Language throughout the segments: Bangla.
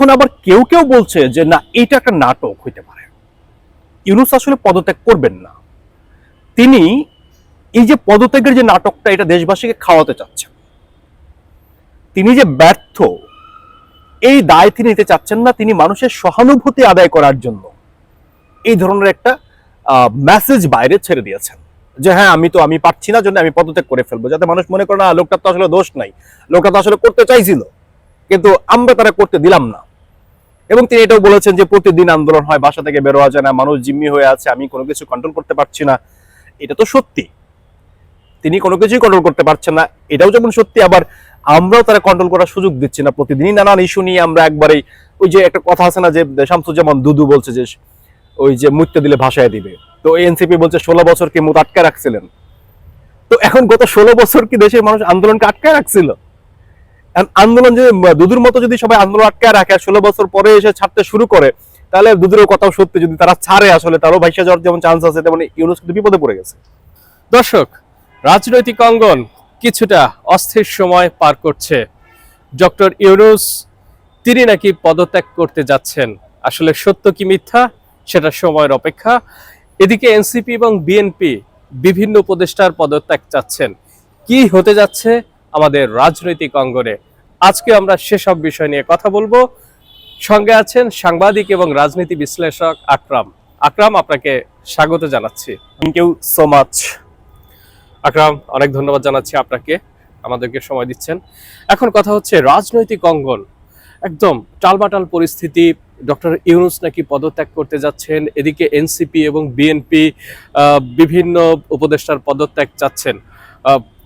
এখন আবার কেউ কেউ বলছে যে, না, এটা একটা নাটক হইতে পারে। ইউনুস আসলে পদত্যাগ করবেন না। তিনি এই যে পদত্যাগের যে নাটকটা, এটা দেশবাসীকে খাওয়াতে চাচ্ছেন। তিনি যে ব্যর্থ, এই দায় তিনি নিতে চাচ্ছেন না। তিনি মানুষের সহানুভূতি আদায় করার জন্য এই ধরনের একটা মেসেজ বাইরে ছেড়ে দিয়েছেন। যে হ্যাঁ আমি তো, আমি পারছি না, জন্য আমি পদত্যাগ করে ফেলব। যাতে মানুষ মনে করে, না লোকটার তো আসলে দোষ নাই। লোকটা তো আসলে করতে চাইছিল। কিন্তু আমরা তারা করতে দিলাম না। এবং তিনি এটাও বলেছেন যে প্রতিদিন আন্দোলন হয়, বাসা থেকে বেরোয়া যায় না, মানুষ জিম্মি হয়ে আছে, আমি কোনো কিছু কন্ট্রোল করতে পারছি না। এটা তো সত্যি। তিনি কোনো কিছুই কন্ট্রোল করতে পারছেন না, এটাও যেমন সত্যি, আবার আমরাও তারা কন্ট্রোল করার সুযোগ দিচ্ছি না। প্রতিদিনই নানান ইস্যু নিয়ে আমরা একবারেই ওই যে একটা কথা আছে না যে শামসুজ্জামান দুদু বলছে যে, ওই যে মুত্তে দিলে ভাষায় দিবে। তো এনসিপি বলছে ষোলো বছর কি মুত আটকে রাখছিলেন। তো এখন গত ষোলো বছর কি দেশের মানুষ আন্দোলনকে আটকে রাখছিল? আন্দোলন যদি দুদুর মতো যদি সবাই আন্দোলন আটকে রাখে ষোলো বছর পরে এসে ছাড়তে শুরু করে, তাহলে দুদুরের কথাও সত্যি, যদি তারা ছাড়ে আসলে তারও ভাইসা যাওয়ার যেমন চান্স আছে, তেমন ইউনুস কিন্তু বিপদে পড়ে গেছে। দর্শক, রাজনৈতিক অঙ্গন কিছুটা অস্থির সময় পার করছে। ডক্টর ইউনুস, তিনি নাকি পদত্যাগ করতে যাচ্ছেন। আসলে সত্য কি মিথ্যা? সেটা সময়ের অপেক্ষা। এদিকে এনসিপি এবং বিএনপি বিভিন্ন উপদেষ্টার পদত্যাগ চাচ্ছেন। কি হতে যাচ্ছে? আমাদের রাজনৈতিক অঙ্গনে। আজকে আমরা সেসব বিষয় নিয়ে কথা বলব। সঙ্গে আছেন সাংবাদিক এবং রাজনীতি বিশ্লেষক আকরাম। আকরাম আপনাকে স্বাগত জানাচ্ছি। Thank you so much Akram অনেক ধন্যবাদ জানাচ্ছি আপনাকে। আমাদেরকে সময় দিচ্ছেন। এখন কথা হচ্ছে রাজনৈতিক অঙ্গন। একদম টালমাটাল পরিস্থিতি। ডক্টর ইউনুস নাকি পদত্যাগ করতে যাচ্ছেন। এদিকে এনসিপি এবং বিএনপি বিভিন্ন উপদেষ্টার পদত্যাগ চাচ্ছেন।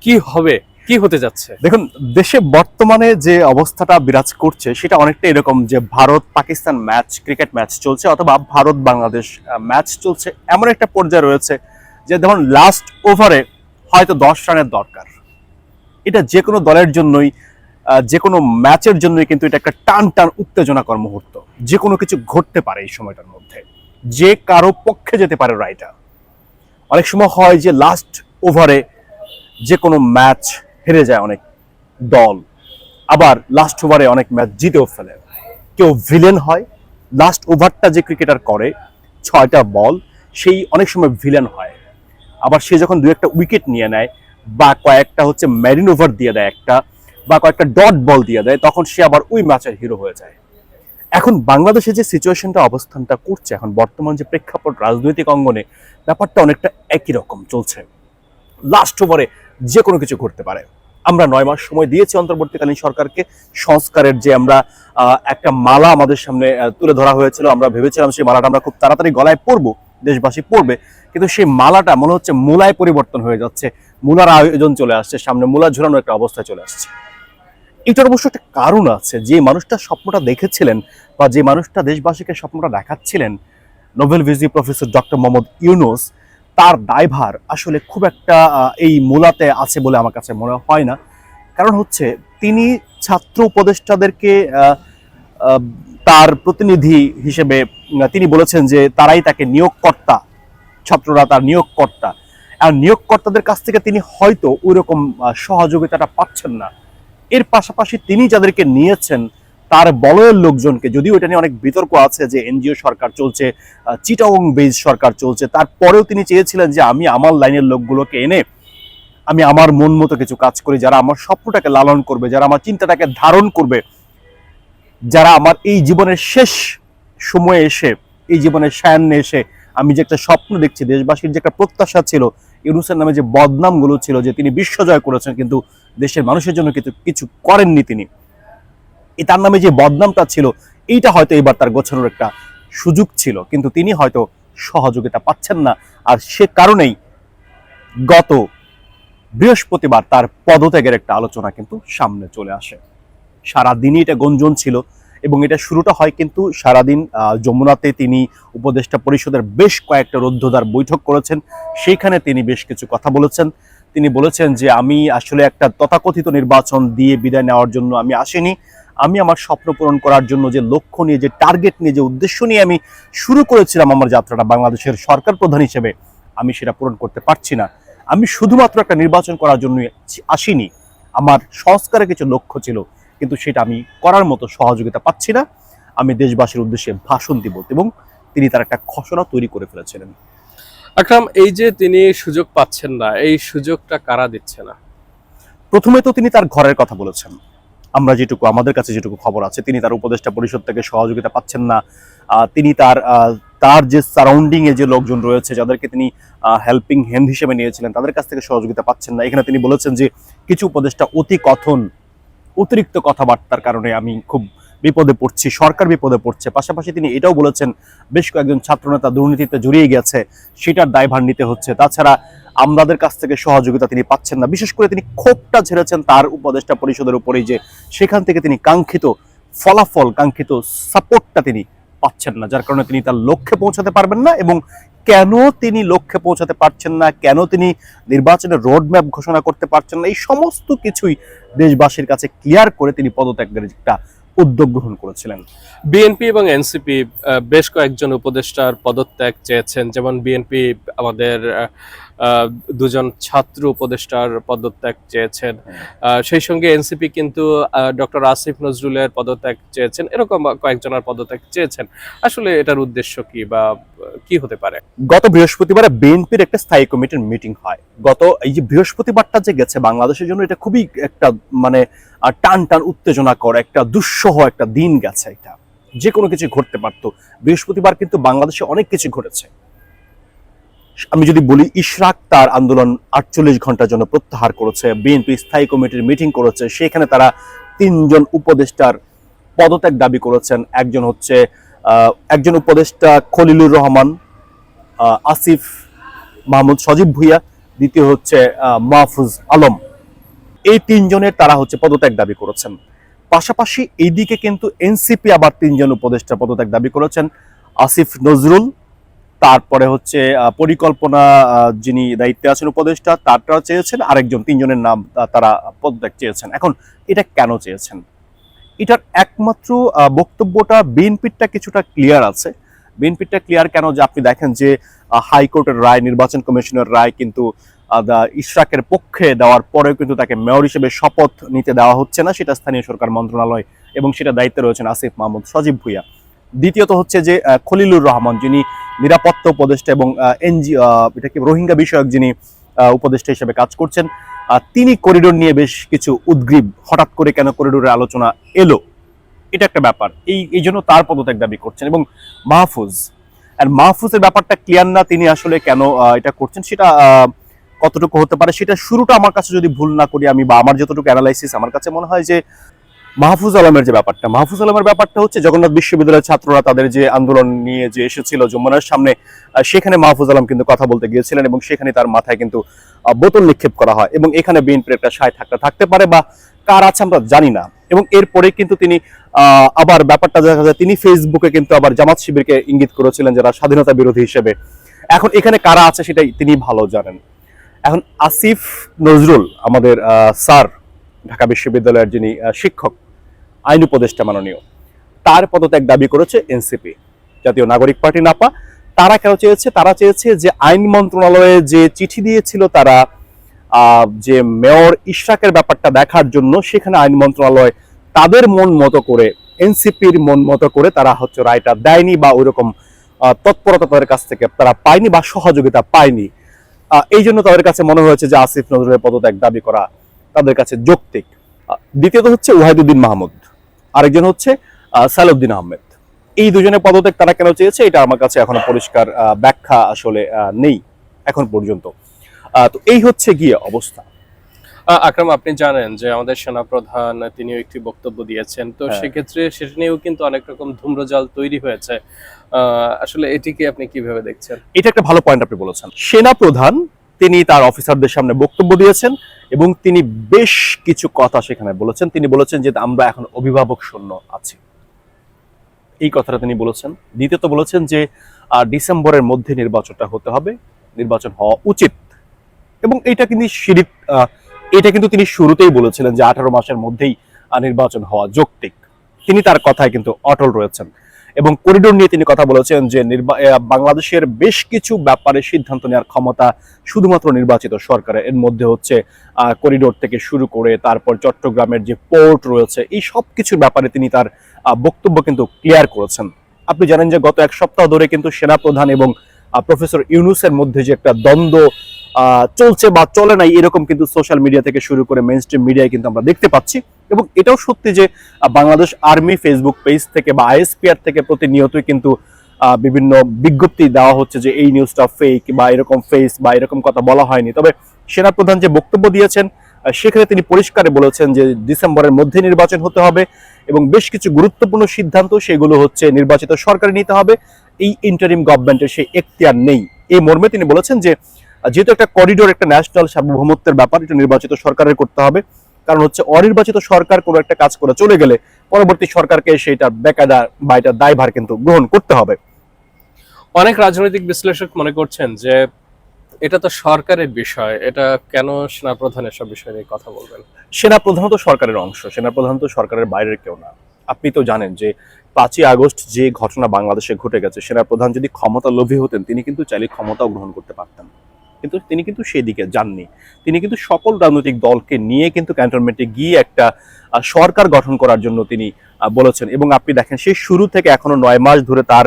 কি হবে? কি হতে যাচ্ছে? দেখুন, দেশে বর্তমানে যে অবস্থাটা বিরাজ করছে, সেটা অনেকটা এরকম যে Bharat Pakistan match, cricket match চলছে অথবা ভারত বাংলাদেশ ম্যাচ চলছে, এমন একটা পর্যায়ে রয়েছে যে ধরুন লাস্ট ওভারে হয়তো দশ রানের দরকার। এটা যে কোনো দলের জন্যই যে কোনো ম্যাচের জন্যই কিন্তু এটা একটা টান টান উত্তেজনাকর মুহূর্ত। যে কোনো কিছু ঘটতে পারে এই সময়টার মধ্যে। যে কারও পক্ষে যেতে পারে রায়টা। অনেক সময় হয় যে লাস্ট ওভারে যে কোনো ম্যাচ হেরে যায় অনেক দল। আবার লাস্ট ওভারে অনেক ম্যাচ জিতেও ফেলে। কেউ ভিলেন হয় লাস্ট ওভারটা যে ক্রিকেটার করে, ছয়টা বল সেই অনেক সময় ভিলেন হয়। আবার সে যখন দু একটা উইকেট নিয়ে নেয়, বা কয়েকটা হচ্ছে ম্যারিন ওভার দিয়ে দেয় একটা, বা কয়েকটা ডট বল দিয়ে দেয়, তখন সে আবার ওই ম্যাচের হিরো হয়ে যায়। এখন বাংলাদেশে যে সিচুয়েশনটা অবস্থানটা করছে, এখন বর্তমান যে প্রেক্ষাপট, রাজনৈতিক অঙ্গনে, ব্যাপারটা অনেকটা একই রকম চলছে। লাস্ট ওভারে যে কোনো কিছু ঘটতে পারে। আমরা নয় মাস সময় দিয়েছি অন্তর্বর্তীকালীন সরকারকে। সংস্কারের যে আমরা একটা মালা আমাদের সামনে তুলে ধরা হয়েছিল, আমরা ভেবেছিলাম সেই মালাটা আমরা খুব তাড়াতাড়ি গলায় পরবো, দেশবাসী পড়বে কিন্তু সেই মালাটা মনে হচ্ছে মূলায় পরিবর্তন হয়ে যাচ্ছে, মূলার আয়োজন চলে আসছে, সামনে মূলা ঝুলানোর একটা অবস্থায় চলে আসছে। এটার অবশ্য একটা কারণ আছে, যে মানুষটা স্বপ্নটা দেখেছিলেন বা যে মানুষটা দেশবাসীকে স্বপ্নটা দেখাচ্ছিলেন নোবেল ভিজি প্রফেসর ডক্টর মোহাম্মদ ইউনুস তার দায়ভার আসলে খুব একটা এই মূলাতে আছে বলে আমার কাছে মনে হয় না। কারণ হচ্ছে তিনি ছাত্র উপদেষ্টাদেরকে তার প্রতিনিধি হিসেবে তিনি বলেছেন যে তারাই তাকে নিয়োগকর্তা, ছাত্ররা তার নিয়োগকর্তা। আর নিয়োগকর্তাদের কাছ থেকে তিনি হয়তো ওই রকম সহযোগিতাটা পাচ্ছেন না। এর পাশাপাশি তিনি যাদেরকে নিয়েছেন তার বলয়ের লোকজনকে, যদিও এটা নিয়ে অনেক বিতর্ক আছে যে এনজিও সরকার চলছে চিটাগং বেজ সরকার চলছে, তারপরেও তিনি চেয়েছিলেন যে আমি আমার লাইনের লোকগুলোকে এনে আমি আমার মন মতো কিছু কাজ করি, যারা আমার স্বপ্নটাকে লালন করবে, যারা আমার চিন্তাটাকে ধারণ করবে, যারা আমার এই জীবনের শেষ সময়ে এসে, এই জীবনের সায়ান্নে এসে আমি যে একটা স্বপ্ন দেখছি, দেশবাসীর যে একটা প্রত্যাশা ছিল, ইউনুসের নামে যে বদনামগুলো ছিল, যে তিনি বিশ্বজয় করেছেন, কিন্তু দেশের মানুষের জন্য কিছু কিছু করেননি তিনি। তার নামে যে বদনামটা ছিল, এইটা হয়তো এবার তার গোছানোর একটা সুযোগ ছিল। কিন্তু তিনি হয়তো সহযোগিতা পাচ্ছেন না। আর সে কারণেই গত বৃহস্পতিবার তার পদত্যাগের একটা আলোচনা কিন্তু সামনে চলে আসে। সারা দিনই এটা গঞ্জন ছিল এবং এটা শুরুটা হয় কিন্তু সারাদিন যমুনাতে তিনি উপদেষ্টা পরিষদের বেশ কয়েকটা রুদ্ধদ্বার বৈঠক করেছেন। সেইখানে তিনি বেশ কিছু কথা বলেছেন। তিনি বলেছেন যে, আমি আসলে একটা তথাকথিত নির্বাচন দিয়ে বিদায় নেওয়ার জন্য আমি আসিনি। আমি আমার স্বপ্ন পূরণ করার জন্য যে লক্ষ্য নিয়ে যে টার্গেট নিয়ে যে উদ্দেশ্য নিয়ে আমি শুরু করেছিলাম আমার যাত্রাটা বাংলাদেশের সরকার প্রধান হিসেবে আমি সেটা পূরণ করতে পারছি না। আমি শুধুমাত্র একটা নির্বাচন করার জন্য আসিনি। আমার সংস্কারের কিছু লক্ষ্য ছিল কিন্তু সেটা আমি করার মতো সহযোগিতা পাচ্ছি না। আমি দেশবাসীর উদ্দেশ্যে ভাষণ দিব এবং তিনি তার একটা খসড়া তৈরি করে ফেলেছিলেন। আকরাম এই যে তিনি সুযোগ পাচ্ছেন না এই সুযোগটা কারা দিচ্ছে না? প্রথমে তো তিনি তার ঘরের কথা বলেছেন। আমরা যেটুকু, আমাদের কাছে যেটুকু খবর আছে, তিনি তার উপদেষ্টা পরিষদ থেকে সহযোগিতা পাচ্ছেন না। তিনি তার তার যে সারাউন্ডিং এ যে লোকজন রয়েছে, যাদেরকে তিনি হেল্পিং হ্যান্ড হিসেবে নিয়েছিলেন, তাদের কাছ থেকে সহযোগিতা পাচ্ছেন না। এখানে তিনি বলেছেন যে, কিছু উপদেষ্টা অতি কথন অতিরিক্ত কথাবার্তার কারণে আমি খুব বিপদে পড়ছি, সরকার বিপদে পড়ছে। পাশাপাশি তিনি এটাও বলেছেন, বেশ কয়েকজন ছাত্রনেতা দুর্নীতিতে জড়িয়ে গেছে, সেটার দায়ভার নিতে হচ্ছে। তাছাড়া আমাদের কাছ থেকে সহযোগিতা তিনি পাচ্ছেন না। বিশেষ করে তিনি ক্ষোভটা ঝেড়েছেন তার উপদেষ্টা পরিষদের উপরেই যে সেখান থেকে তিনি কাঙ্ক্ষিত ফলাফল, কাঙ্ক্ষিত সাপোর্টটা তিনি পাচ্ছেন না, যার কারণে তিনি তার লক্ষ্যে পৌঁছাতে পারবেন না এবং কেন তিনি লক্ষ্যে পৌঁছাতে পারছেন না, কেন তিনি নির্বাচনের রোড ম্যাপ ঘোষণা করতে পারছেন না, এই সমস্ত কিছুই দেশবাসীর কাছে ক্লিয়ার করে তিনি পদত্যাগের একটা উদ্যোগ গ্রহণ করেছিলেন। বিএনপি এবং এনসিপি বেশ কয়েকজন উপদেষ্টার পদত্যাগ চেয়েছেন, যেমন বিএনপি আমাদের দুজন ছাত্র উপদেষ্টার পদত্যাগ চেয়েছেন। সেই সঙ্গে এনসিপি কিন্তু ডক্টর আসিফ নজরুলের পদত্যাগ চেয়েছেন। এরকম কয়েকজনের পদত্যাগ চেয়েছেন। আসলে এটার উদ্দেশ্য কি বা কি হতে পারে? গত বৃহস্পতিবার বিএনপির একটা স্থায়ী কমিটির মিটিং হয়। গত এই যে বৃহস্পতিবারটা যে গেছে বাংলাদেশের জন্য এটা খুবই একটা মানে টান টান উত্তেজনা উত্তেজনাকর একটা দুঃসহ একটা দিন গেছে এটা। যে কোনো কিছু ঘটতে পারতো। বৃহস্পতিবার কিন্তু বাংলাদেশে অনেক কিছু ঘটেছে। আমি যদি বলি, ইশরাক তার আন্দোলন আটচল্লিশ ঘণ্টার জন্য প্রত্যাহার করেছে। বিএনপি স্থায়ী কমিটির মিটিং করেছে। সেখানে তারা তিনজন উপদেষ্টার পদত্যাগ দাবি করেছেন। একজন হচ্ছে একজন উপদেষ্টা খলিলুর রহমান আসিফ মাহমুদ সজীব ভুইয়া, দ্বিতীয় হচ্ছে মাহফুজ আলম। এই তিনজনের তারা হচ্ছে পদত্যাগ দাবি করেছেন। পাশাপাশি এইদিকে কিন্তু এনসিপি আবার তিনজন উপদেষ্টা পদত্যাগ দাবি করেছেন। আসিফ নজরুল তারপরে হচ্ছে পরিকল্পনা যিনি দায়িত্বে আছেন উপদেষ্টা তারটা চেয়েছেন, আরেকজন, তিনজনের নাম তারা পদত্যাগ চেয়েছেন। এখন এটা কেন চেয়েছেন? এটার একমাত্র বক্তব্যটা বিএনপিরটা কিছুটা ক্লিয়ার আছে। বিএনপিরটা ক্লিয়ার কেন যে আপনি দেখেন যে হাইকোর্টের রায়, নির্বাচন কমিশনের রায় কিন্তু ইশরাকের পক্ষে দেওয়ার পরেও কিন্তু তাকে মেয়র হিসেবে শপথ নিতে দেওয়া হচ্ছে না, সেটা স্থানীয় সরকার মন্ত্রণালয় এবং সেটা দায়িত্বে রয়েছেন আসিফ মাহমুদ সজীব ভুইয়া। দ্বিতীয়ত হচ্ছে যে খলিলুর রহমান, যিনি নিরাপত্তা উপদেষ্টা এবং এনজি এটা কি রোহিঙ্গা বিষয়ক যিনি উপদেষ্টা হিসেবে কাজ করছেন তিনি করিডোর নিয়ে বেশ কিছু উদ্গ্রীব হঠাৎ করে কেন করিডোরের আলোচনা এলো? এটা একটা ব্যাপার। এই এই জন্য তার পদত্যাগ দাবি করছেন এবং মাহফুজ, আর মাহফুজের ব্যাপারটা ক্লিয়ার না তিনি আসলে কেন এটা করছেন সেটা কতটুকু হতে পারে সেটা শুরুটা আমার কাছে যদি ভুল না করি আমি বা আমার যতটুকু অ্যানালাইসিস আমার কাছে মনে হয় যে মাহফুজ আলমের যে ব্যাপারটা, মাহফুজ আলমের ব্যাপারটা হচ্ছে জগন্নাথ বিশ্ববিদ্যালয়ের ছাত্ররা তাদের যে আন্দোলন নিয়ে যে এসেছিল যমুনার সামনে সেখানে মাহফুজ আলম কিন্তু কথা বলতে গিয়েছিলেন এবং সেখানে তার মাথায় কিন্তু বোতল নিক্ষেপ করা হয় এবং এখানে বিএনপির একটা সায় থাকতে থাকতে পারে বা কার আছে আমরা জানি না। এবং এরপরে কিন্তু তিনি আবার ব্যাপারটা দেখা যায়, তিনি ফেসবুকে কিন্তু আবার জামাত শিবিরকে ইঙ্গিত করেছিলেন যারা স্বাধীনতা বিরোধী হিসেবে। এখন এখানে কারা আছে সেটাই তিনি ভালো জানেন। এখন আসিফ নজরুল, আমাদের স্যার, ঢাকা বিশ্ববিদ্যালয়ের যিনি শিক্ষক আইন উপদেষ্টা মাননীয়। তার পদত্যাগ দাবি করেছে এনসিপি। জাতীয় নাগরিক পার্টি নাপা, তারা কেন চেয়েছে? তারা চেয়েছে যে আইন মন্ত্রণালয়ে যে চিঠি দিয়েছিল তারা যে মেয়র ইশরাকের ব্যাপারটা দেখার জন্য সেখানে আইন মন্ত্রণালয় তাদের মন মতো করে, এনসিপির মন মতো করে তারা হচ্ছে রায়টা দেয়নি বা ওইরকম তৎপরতা তাদের কাছ থেকে তারা পায়নি বা সহযোগিতা পায়নি। এই জন্য তাদের কাছে মনে হয়েছে যে আসিফ নজরুলের পদত্যাগ দাবি করা তাদের কাছে যৌক্তিক। দ্বিতীয়ত হচ্ছে ওয়াহিদুদ্দিন মাহমুদ। আরেকজন হচ্ছে সালাউদ্দিন আহমেদ। এই দুজনের পদত্যাগ তারা কেন চেয়েছে এটা আমার কাছে এখনও পরিষ্কার ব্যাখ্যা আসলে নেই এখন পর্যন্ত। তো এই হচ্ছে গিয়ে অবস্থা। আকরাম আপনি জানেন যে আমাদের সেনাপ্রধান তিনিও একটি বক্তব্য দিয়েছেন। তো হ্যাঁ। সেক্ষেত্রে সেটা নিয়েও কিন্তু অনেক রকম ধূম্রজাল তৈরি হয়েছে। আহ, আসলে এটিকে আপনি কীভাবে দেখছেন? এটা একটা ভালো পয়েন্ট আপনি বলেছেন। সেনা প্রধান তিনি তার অফিসারদের সামনে বক্তব্য দিয়েছেন। এবং তিনি বেশ কিছু কথা সেখানে বলেছেন। তিনি বলেছেন যে আমরা এখন অভিভাবক শূন্য আছি। এই কথাটা তিনি বলেছেন। দ্বিতীয়ত বলেছেন যে ডিসেম্বরের মধ্যে নির্বাচনটা হতে হবে, নির্বাচন হওয়া উচিত। এবং এটা কিন্তু সিঁড়ি এটা কিন্তু তিনি শুরুতেই বলেছিলেন যে আঠারো মাসের মধ্যেই নির্বাচন হওয়া যৌক্তিক। তিনি তার কথায় কিন্তু অটল রয়েছেন। এবং করিডোর নিয়ে তিনি কথা বলেছেন যে বাংলাদেশের বেশ কিছু ব্যাপারে সিদ্ধান্ত নেওয়ার ক্ষমতা শুধুমাত্র নির্বাচিত সরকারের। এর মধ্যে হচ্ছে করিডোর থেকে শুরু করে তারপর চট্টগ্রামের যে পোর্ট রয়েছে, এই সব কিছুর ব্যাপারে তিনি তার বক্তব্য কিন্তু ক্লিয়ার করেছেন। আপনি জানেন যে গত এক সপ্তাহ ধরে কিন্তু সেনাপ্রধান এবং প্রফেসর ইউনুসের মধ্যে যে একটা দ্বন্দ্ব চলছে বা চলে নাই, এরকম কিন্তু সোশ্যাল মিডিয়া থেকে শুরু করে মেইন স্ট্রিম মিডিয়ায় কিন্তু আমরা দেখতে পাচ্ছি। এবং এটাও সত্যি যে বাংলাদেশ আর্মি ফেসবুক পেজ থেকে বা আইএসপিআর থেকে প্রতিনিয়তই কিন্তু বিভিন্ন বিজ্ঞপ্তি দেওয়া হচ্ছে যে এই নিউজটা ফেক বা এরকম ফেস বা এরকম কথা বলা হয়নি। তবে সেনাপ্রধান যে বক্তব্য দিয়েছেন সেখানে তিনি পরিষ্কারে বলেছেন যে ডিসেম্বরের মধ্যে নির্বাচন হতে হবে এবং বেশ কিছু গুরুত্বপূর্ণ সিদ্ধান্ত সেগুলো হচ্ছে নির্বাচিত সরকারে নিতে হবে। এই ইন্টারিম গভর্নমেন্টের সেই এখতিয়ার নেই। এই মর্মে তিনি বলেছেন যে যেহেতু একটা করিডোর একটা ন্যাশনাল সার্বভৌমত্বের ব্যাপার, এটা নির্বাচিত সরকারের করতে হবে। কারণ হচ্ছে অনির্বাচিত সরকার কোনো একটা কাজ করে চলে গেলে পরবর্তী সরকারকে সেইটার বেকায়দা বা এটার দায়ভার কিন্তু গ্রহণ করতে হবে। অনেক রাজনৈতিক বিশ্লেষক মনে করছেন যে এটা তো সরকারের বিষয় এটা কেন সেনাপ্রধান এসব বিষয়ে নিয়ে কথা বলবেন? সেনা প্রধান তো সরকারের অংশ সেনা প্রধান তো সরকারের বাইরের কেউ না। আপনি তো জানেন যে পাঁচই আগস্ট যে ঘটনা বাংলাদেশে ঘটে গেছে সেনা প্রধান যদি ক্ষমতা লোভী হতেন তিনি কিন্তু চাইলে ক্ষমতাও গ্রহণ করতে পারতেন। কিন্তু তিনি কিন্তু সেই দিকে যাননি। তিনি কিন্তু সকল রাজনৈতিক দলকে নিয়ে কিন্তু ক্যান্টনমেন্টে গিয়ে একটা সরকার গঠন করার জন্য তিনি বলেছেন। এবং আপনি দেখেন সেই শুরু থেকে এখনও নয় মাস ধরে তার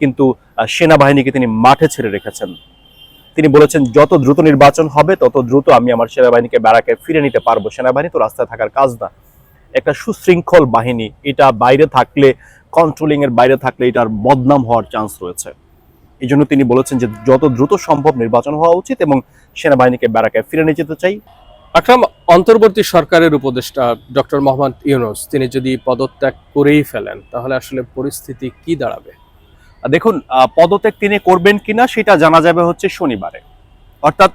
কিন্তু সেনাবাহিনীকে তিনি মাঠে ছেড়ে রেখেছেন। তিনি বলেছেন, যত দ্রুত নির্বাচন হবে, তত দ্রুত আমি আমার সেনাবাহিনীকে ব্যারাকে ফিরে নিতে পারব। সেনাবাহিনী তো রাস্তায় থাকার কাজ না। একটা সুশৃঙ্খল বাহিনী, এটা বাইরে থাকলে কন্ট্রোলিং এর বাইরে থাকলে এটার বদনাম হওয়ার চান্স রয়েছে। এই জন্য তিনি বলেছেন যে যত দ্রুত সম্ভব নির্বাচন হওয়া উচিত এবং সেনাবাহিনীকে ব্যারাকে ফিরে নিয়ে যেতে চাই। আকরাম অন্তর্বর্তী সরকারের উপদেষ্টা ডক্টর মোহাম্মদ ইউনুস তিনি যদি পদত্যাগ করেই ফেলেন তাহলে আসলে পরিস্থিতি কি দাঁড়াবে? দেখুন পদত্যাগ তিনি করবেন কিনা সেটা জানা যাবে হচ্ছে শনিবারে। অর্থাৎ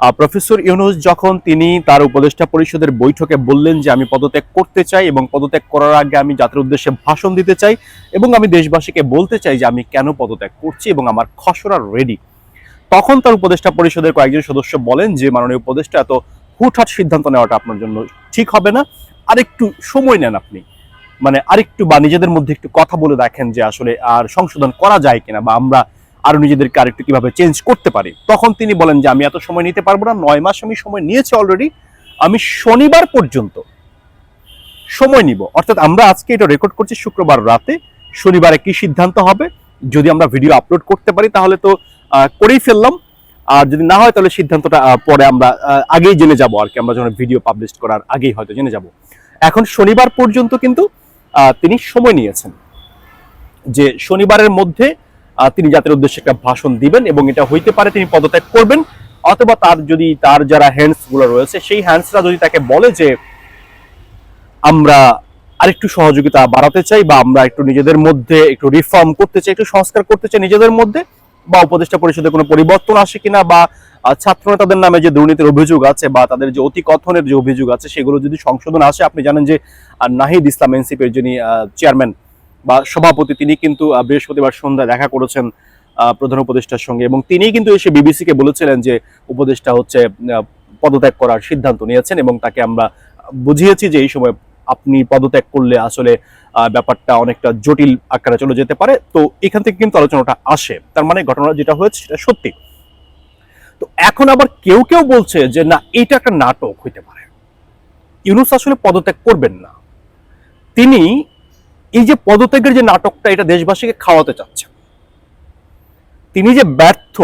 প্রফেসর ইউনুস, যখন তিনি তার উপদেষ্টা পরিষদের বৈঠকে বললেন যে আমি পদত্যাগ করতে চাই এবং পদত্যাগ করার আগে আমি জাতির উদ্দেশ্যে ভাষণ দিতে চাই এবং আমি দেশবাসীকে বলতে চাই যে আমি কেন পদত্যাগ করছি এবং আমার খসড়া রেডি তখন তার উপদেষ্টা পরিষদের কয়েকজন সদস্য বলেন যে, মাননীয় উপদেষ্টা, এত হুটহাট সিদ্ধান্ত নেওয়াটা আপনার জন্য ঠিক হবে না। আরেকটু সময় নেন আপনি। মানে আরেকটু বা নিজেদের মধ্যে একটু কথা বলে দেখেন যে আসলে আর সংশোধন করা যায় কিনা বা আমরা আরও নিজেদেরকে আরেকটু কীভাবে চেঞ্জ করতে পারি। তখন তিনি বলেন যে, আমি এত সময় নিতে পারব না, নয় মাস আমি সময় নিয়েছি অলরেডি আমি শনিবার পর্যন্ত সময় নিব। অর্থাৎ আমরা আজকে এটা রেকর্ড করছি শুক্রবার রাতে, শনিবারে কি সিদ্ধান্ত হবে? যদি আমরা ভিডিও আপলোড করতে পারি, তাহলে তো করেই ফেললাম। আর যদি না হয়, তাহলে সিদ্ধান্তটা পরে আমরা আগেই জেনে যাব আর কি। আমরা যখন ভিডিও পাবলিশ করার আগেই হয়তো জেনে যাব। এখন শনিবার পর্যন্ত কিন্তু তিনি সময় নিয়েছেন। যে শনিবারের মধ্যে তিনি জাতির উদ্দেশ্যে একটা ভাষণ দিবেন এবং এটা হইতে পারে তিনি পদত্যাগ করবেন, অথবা তার যদি, তার যারা হ্যান্ডসগুলো রয়েছে, সেই হ্যান্ডসরা যদি তাকে বলে যে, আমরা আরেকটু সহযোগিতা বাড়াতে চাই বা আমরা একটু নিজেদের মধ্যে একটু রিফর্ম করতে চাই, একটু সংস্কার করতে চাই নিজেদের মধ্যে, বা উপদেষ্টা পরিষদে কোনো পরিবর্তন আসে কিনা, বা ছাত্র নেতাদের নামে যে দুর্নীতির অভিযোগ আছে, বা তাদের যে অতি কথনের যে অভিযোগ আছে, সেগুলো যদি সংশোধন আসে, আপনি জানেন যে নাহিদ ইসলাম এনসিপির যিনি চেয়ারম্যান বা সভাপতি তিনি কিন্তু বৃহস্পতিবার সন্ধ্যায় দেখা করেছেন প্রধান উপদেষ্টার সঙ্গে এবং তিনি কিন্তু এসে বিবিসিকে বলেছিলেন যে উপদেষ্টা হচ্ছে পদত্যাগ করার সিদ্ধান্ত নিয়েছেন এবং তাকে আমরা বুঝিয়েছি যে এই সময় আপনি পদত্যাগ করলে আসলে ব্যাপারটা অনেকটা জটিল আকারে চলে যেতে পারে। তো এখান থেকে কিন্তু আলোচনাটা আসে। তার মানে ঘটনা যেটা হয়েছে সেটা সত্যি। তো এখন আবার কেউ কেউ বলছে যে না, এটা একটা নাটক হইতে পারে। ইউনুস আসলে পদত্যাগ করবেন না। তিনি এই যে পদত্যাগের যে নাটকটা, এটা দেশবাসীকে খাওয়াতে চাচ্ছেন তিনি যে ব্যর্থ,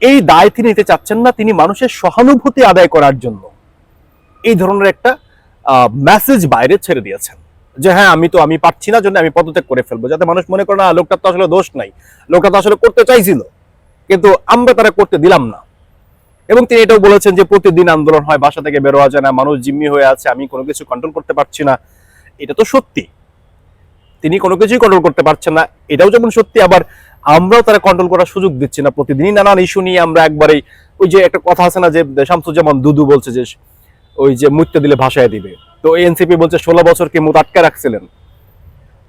এই দায় তিনি নিতে চাচ্ছেন না, তিনি মানুষের সহানুভূতি আদায় করার জন্য। এই ধরনের একটা মেসেজ বাইরে ছেড়ে দিয়েছেন। যে হ্যাঁ আমি তো, আমি পারছি না, জন্য আমি পদত্যাগ করে ফেলব। যাতে মানুষ মনে করে, না লোকটা তো আসলে দোষ নাই। লোকটা তো আসলে করতে চাইছিল। কিন্তু আমরা তারা করতে দিলাম না। এবং তিনি এটাও বলেছেন যে, প্রতিদিন আন্দোলন হয়, বাসা থেকে বেরোয়া যায় না। মানুষ জিম্মি হয়ে আছে। আমি কোনো কিছু কন্ট্রোল করতে পারছি না। এটা তো সত্যি। তিনি কোনো কিছুই কন্ট্রোল করতে পারছেন না। এটাও যেমন সত্যি, আবার আমরাও তারা কন্ট্রোল করার সুযোগ দিচ্ছি না। প্রতিদিনই নানান ইস্যু নিয়ে আমরা একবারেই ওই যে একটা কথা আছে না যে, শামসুজ্জামান দুদু বলছে যে, ওই যে মৃত্যু দিলে ভাষায় দিবে। তো এনসিপি বলছে, ষোলো বছর কি মুখ আটকে রাখছিলেন?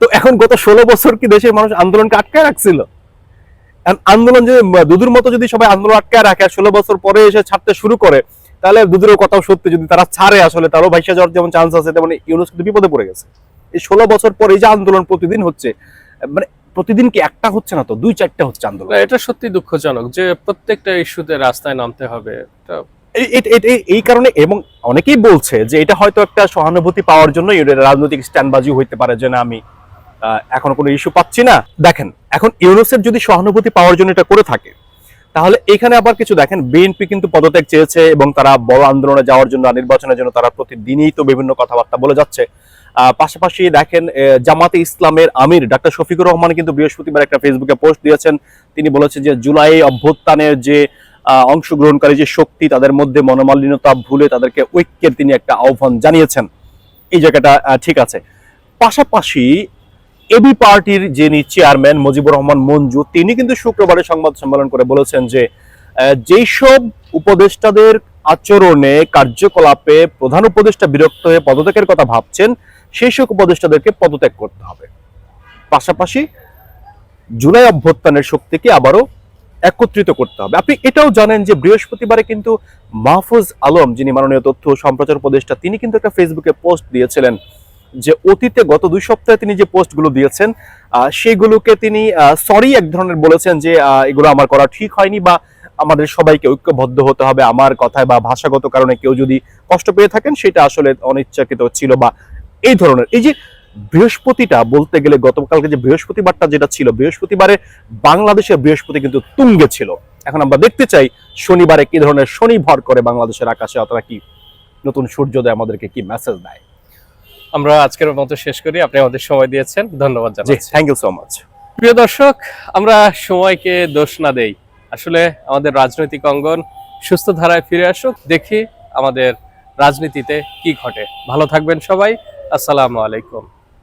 তো এখন গত ষোলো বছর কি দেশের মানুষ আন্দোলনকে আটকে রাখছিল? আন্দোলন যদি, দুদুর মতো যদি সবাই আন্দোলন আটকে রাখে আর ষোলো বছর পরে এসে ছাড়তে শুরু করে, তাহলে দুদুরের কথাও সত্যি যদি তারা ছাড়ে আসলে, তারও ভাইসা যাওয়ার যেমন চান্স আছে, তেমন ইউনুস বিপদে পড়ে গেছে। এই ষোলো বছর পর এই যে আন্দোলন প্রতিদিন হচ্ছে মানে প্রতিদিন কি একটা হচ্ছে না তো? দুই চারটা হচ্ছে আন্দোলন। এটা সত্যি দুঃখজনক যে প্রত্যেকটা ইস্যুতে রাস্তায় নামতে হবে এই- কারণে এবং অনেকেই বলছে যে এটা হয়তো একটা সহানুভূতি পাওয়ার জন্য রাজনৈতিক স্ট্যান্ডবাজি হইতে পারে যে না আমি এখনও কোনো ইস্যু পাচ্ছি না। দেখেন এখন ইউনুসের যদি সহানুভূতি পাওয়ার জন্য এটা করে থাকে তাহলে এখানে আবার কিছু দেখেন বিএনপি কিন্তু পদত্যাগ চেয়েছে এবং তারা বড় আন্দোলনে যাওয়ার জন্য নির্বাচনের জন্য তারা প্রতিদিনই তো বিভিন্ন কথাবার্তা বলে যাচ্ছে। পাশাপাশি দেখেন জামাতে ইসলামের আমির ডাক্তার শফিকুর রহমান কিন্তু বৃহস্পতিবার একটা ফেসবুকে পোস্ট দিয়েছেন। তিনি বলেছেন যে, জুলাই অভ্যুত্থানের যে অংশগ্রহণকারী যে শক্তি, তাদের মধ্যে মনোমালিন্যতা ভুলে তাদেরকে ঐক্যের তিনি একটা আহ্বান জানিয়েছেন। এই জায়গাটা ঠিক আছে। পাশাপাশি এবি পার্টির যিনি চেয়ারম্যান মুজিবুর রহমান মঞ্জু, তিনি কিন্তু শুক্রবারে সংবাদ সম্মেলন করে বলেছেন যে যেসব উপদেষ্টাদের আচরণে কার্যকলাপে প্রধান উপদেষ্টা বিরক্ত হয়ে পদত্যাগের কথা ভাবছেন সেই সব উপদেষ্টাদেরকে পদত্যাগ করতে হবে। পাশাপাশি জুলাই অভ্যুত্থানের শক্তিকে আবারও একত্রিত করতে হবে। আপনি এটাও জানেন যে বৃহস্পতিবারে কিন্তু মাহফুজ আলম, যিনি মাননীয় তথ্য সম্প্রচার উপদেষ্টা, তিনি কিন্তু একটা ফেসবুকে পোস্ট দিয়েছিলেন যে অতীতে গত দুই সপ্তাহে তিনি যে পোস্টগুলো দিয়েছেন সেগুলোকে তিনি সরি এক ধরনের বলেছেন যে এগুলো আমার করা ঠিক হয়নি বা আমাদের সবাইকে ঐক্যবদ্ধ হতে হবে। আমার কথায় বা ভাষাগত কারণে কেউ যদি কষ্ট পেয়ে থাকেন, সেটা আসলে অনিচ্ছাকৃত ছিল বা এই ধরনের। এই যে বৃহস্পতিটা বলতে গেলে গতকালকে যে বৃহস্পতিবারটা যেটা ছিল বৃহস্পতিবারে বাংলাদেশের বৃহস্পতি কিন্তু তুঙ্গে ছিল। এখন আমরা দেখতে চাই শনিবারে কি ধরনের শনি ভর করে বাংলাদেশের আকাশে অথবা কি নতুন সূর্যোদয় আমাদেরকে কি মেসেজ দেয়। আমরা আজকের মতো শেষ করি। আপনি আমাদের সময় দিয়েছেন। ধন্যবাদ জি জানাচ্ছি। থ্যাংক ইউ সো মাচ প্রিয় দর্শক আমরা সময়কে দোষ না দেই। আসলে আমাদের রাজনৈতিক অঙ্গন সুস্থ ধারায় ফিরে আসুক। দেখি আমাদের রাজনীতিতে কি ঘটে। ভালো থাকবেন সবাই। আসসালামু আলাইকুম।